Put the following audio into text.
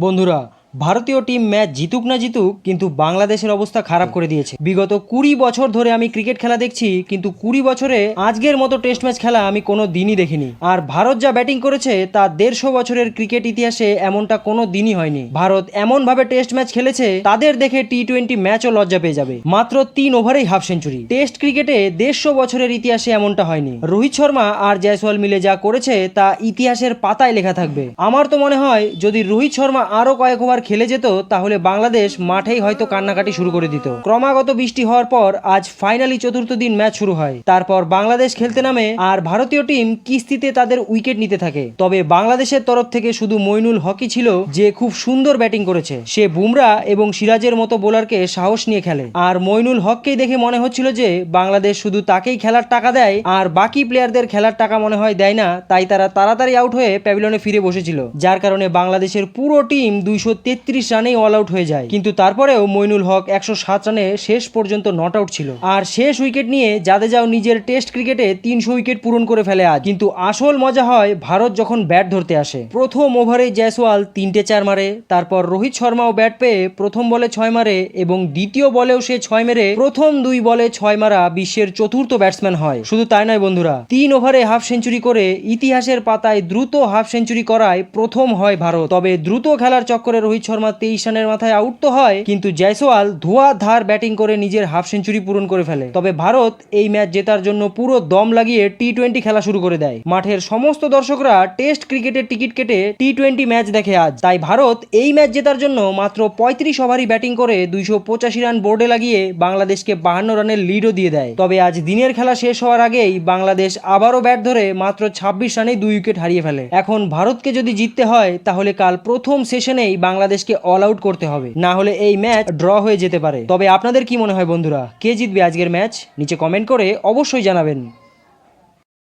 বন্ধুরা ভারতীয় team match জিতুক না জিতুক, কিন্তু বাংলাদেশের অবস্থা খারাপ করে দিয়েছে। বিগত কুড়ি বছর ধরে আমি ক্রিকেট খেলা দেখছি, কিন্তু কুড়ি বছরে আজকের মতো টেস্ট ম্যাচ খেলা আমি কোনো দিনই দেখিনি। আর ভারত যা ব্যাটিং করেছে, তা দেড়শো বছরের ক্রিকেট ইতিহাসে এমনটা কোনো দিনই হয়নি। ভারত এমনভাবে টেস্ট ম্যাচ খেলেছে, তাদের দেখে টি টোয়েন্টি ম্যাচও লজ্জা পেয়ে যাবে। মাত্র তিন ওভারেই হাফ সেঞ্চুরি। টেস্ট ক্রিকেটে দেড়শো বছরের ইতিহাসে এমনটা হয়নি। রোহিত শর্মা আর জয়সওয়াল মিলে যা করেছে, তা ইতিহাসের পাতায় লেখা থাকবে। আমার তো মনে হয়, যদি রোহিত শর্মা আরও কয়েক ওভার খেলে যেত, তাহলে বাংলাদেশ মাঠেই হয়তো কান্নাকাটি শুরু করে দিত। ক্রমাগত বৃষ্টি হওয়ার পর আজ ফাইনালি চতুর্থ দিন ম্যাচ শুরু হয়। তারপর বাংলাদেশ খেলতে নামে আর ভারতীয় টিম কিস্তিতে তাদের উইকেট নিতে থাকে। তবে বাংলাদেশের তরফ থেকে শুধু মইনুল হকি ছিল যে খুব সুন্দর ব্যাটিং করেছে। সে বুমরা এবং সিরাজের মতো বোলারকে সাহস নিয়ে খেলে। আর মইনুল হককেই দেখে মনে হচ্ছিল যে বাংলাদেশ শুধু তাকেই খেলার টাকা দেয় আর বাকি প্লেয়ারদের খেলার টাকা মনে হয় দেয় না, তাই তারা তাড়াতাড়ি আউট হয়ে প্যাভিলনে ফিরে বসেছিল। যার কারণে বাংলাদেশের পুরো টিম দুইশো তেত্রিশ রানেই অল আউট হয়ে যায়। কিন্তু তারপরেও মইনুল হক একশো সাত রানে শেষ পর্যন্ত নট আউট ছিল। আর শেষ উইকেট নিয়ে জাদেজাও নিজের টেস্ট ক্রিকেটে তিনশো উইকেট পূরণ করে ফেলে আজ। কিন্তু আসল মজা হয় ভারত যখন ব্যাট ধরতে আসে। প্রথম ওভারে জয়সওয়াল তিনটে চার মারে, তারপর রোহিত শর্মাও ব্যাট পেয়ে প্রথম বলে ছয় মারে এবং দ্বিতীয় বলেও সে ছয় মেরে প্রথম দুই বলে ছয় মারা বিশ্বের চতুর্থ ব্যাটসম্যান হয়। শুধু তাই নয় বন্ধুরা, তিন ওভারে হাফ সেঞ্চুরি করে ইতিহাসের পাতায় দ্রুত হাফ সেঞ্চুরি করায় প্রথম হয় ভারত। তবে দ্রুত খেলার চক্করে রোহিত শর্মা তেইশ রানের মাথায় আউট তো হয়, কিন্তু জয়সওয়াল ধোয়াধার ব্যাটিং করে নিজের হাফ সেঞ্চুরি পূরণ করে ফেলে। তবে ভারত এই ম্যাচ জেতার জন্য পুরো দম লাগিয়ে টি টোয়েন্টি খেলা শুরু করে দেয়। মাঠের সমস্ত দর্শকরা টেস্ট ক্রিকেটের টিকিট কেটে টি টোয়েন্টি ম্যাচ দেখে আজ। তাই ভারত এই ম্যাচ জেতার জন্য মাত্র পঁয়ত্রিশ ওভারই ব্যাটিং করে দুইশো পঁচাশি রান বোর্ডে লাগিয়ে বাংলাদেশকে বাহান্ন রানের লিডও দিয়ে দেয়। তবে আজ দিনের খেলা শেষ হওয়ার আগেই বাংলাদেশ আবারও ব্যাট ধরে মাত্র ছাব্বিশ রানে দুই উইকেট হারিয়ে ফেলে। এখন ভারতকে যদি জিততে হয়, তাহলে কাল প্রথম সেশনেই বাংলাদেশকে অল আউট করতে হবে। না হলে এই ম্যাচ ড্র হয়ে যেতে পারে। তবে আপনাদের কি মনে হয় বন্ধুরা? কে জিতবে আজকের ম্যাচ? নিচে কমেন্ট করে অবশ্যই জানাবেন।